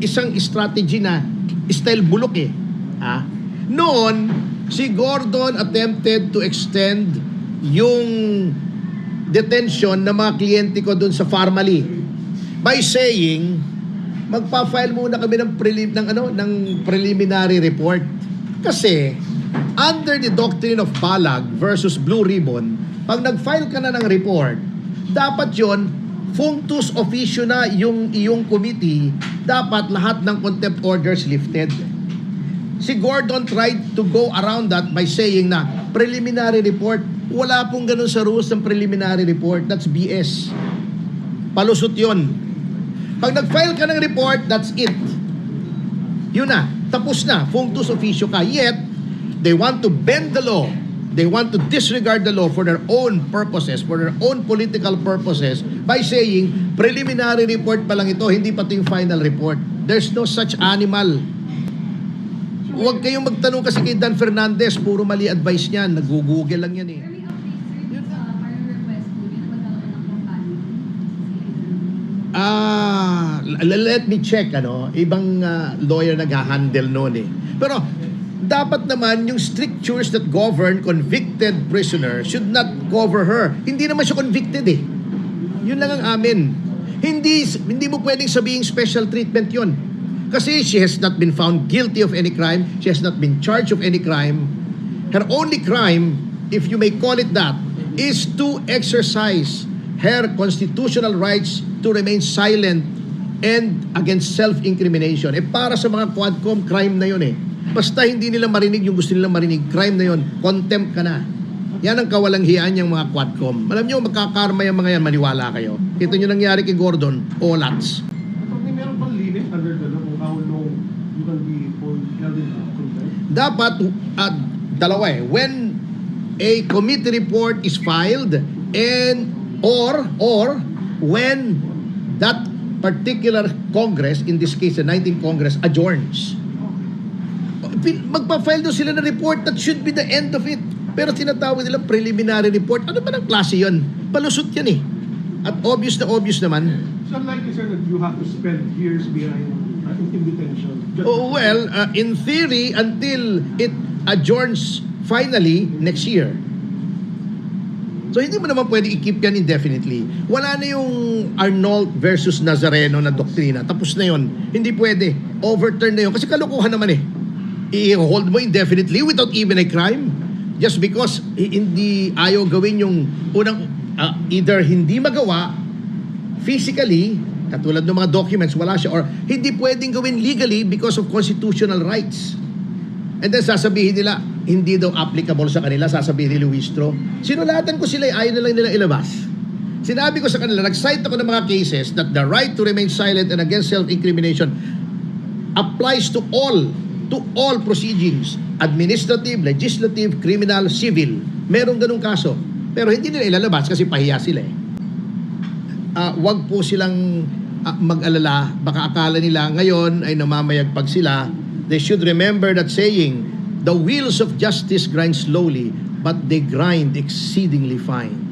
isang strategy na style bulok eh. Ah. Noon, si Gordon attempted to extend yung detention ng mga kliyente ko doon sa Farmally by saying magpa-file muna kami ng prelim ng ano ng preliminary report kasi under the doctrine of Balag versus Blue Ribbon pag nag-file ka na ng report dapat yon functus officio na yung iyong committee dapat lahat ng contempt orders lifted Si Gordon tried to go around that by saying na preliminary report, wala pong ganun sa rules ng preliminary report. That's BS. Palusot yon. Pag nag-file ka ng report, that's it. Yun na. Tapos na. Functus officio ka. Yet, they want to bend the law. They want to disregard the law for their own purposes, for their own political purposes by saying, preliminary report pa lang ito, hindi pati yung final report. There's no such animal. Huwag kayong magtanong kasi kay Dan Fernandez, puro mali advice niyan. Nag-google lang yan eh. Ah, l- let me check ano, ibang ah, lawyer nag-handle noon eh. Pero dapat naman yung strictures that govern convicted prisoner should not cover her. Hindi naman siya convicted eh. Yun lang ang amin. Hindi hindi mo pwedeng sabihin special treatment 'yon. Kasi she has not been found guilty of any crime, she has not been charged of any crime. Her only crime, if you may call it that, is to exercise her constitutional rights to remain silent and against self-incrimination. Eh para sa mga quadcom, crime na yun eh. Basta hindi nila marinig yung gusto nilang marinig, crime na yun, contempt ka na. Yan ang kawalang hiyaan yung mga quadcom. Alam nyo, magkakarma yung mga yan, maniwala kayo. Ito nyo nangyari kay Gordon, olats. Attorney, meron bang limit under the law kung how long you can be hold- held in contempt? dapat at dalawa eh when a committee report is filed and or or when that particular congress in this case the 19th congress adjourns magpa-file doon sila ng report that should be the end of it pero tinatawag nilang preliminary report ano ba ng klase yun palusot yan eh at obvious na obvious naman So unlikely, sir, that you have to spend years behind uh, in detention. Just Oh, well, uh, in theory, until it adjourns finally next year. So hindi mo naman pwede i-keep yan indefinitely. Wala na yung Arnold versus Nazareno na doktrina. Tapos na yon. Hindi pwede. Overturn na yun. Kasi kalokohan naman eh. I-hold mo indefinitely without even a crime. Just because hindi ayaw gawin yung unang uh, either hindi magawa physically, katulad ng mga documents, wala siya, or hindi pwedeng gawin legally because of constitutional rights. And then sasabihin nila, hindi daw applicable sa kanila, sasabihin ni Luistro. Sinulatan ko sila, ayaw na lang nila ilabas. Sinabi ko sa kanila, nag-cite ako ng mga cases that the right to remain silent and against self-incrimination applies to all to all proceedings administrative, legislative, criminal, civil. Merong ganung kaso. Pero hindi nila ilalabas kasi pahiya sila eh ah, wag po silang ah, mag-alala. Baka akala nila ngayon ay namamayagpag sila. They should remember that saying, the wheels of justice grind slowly, but they grind exceedingly fine.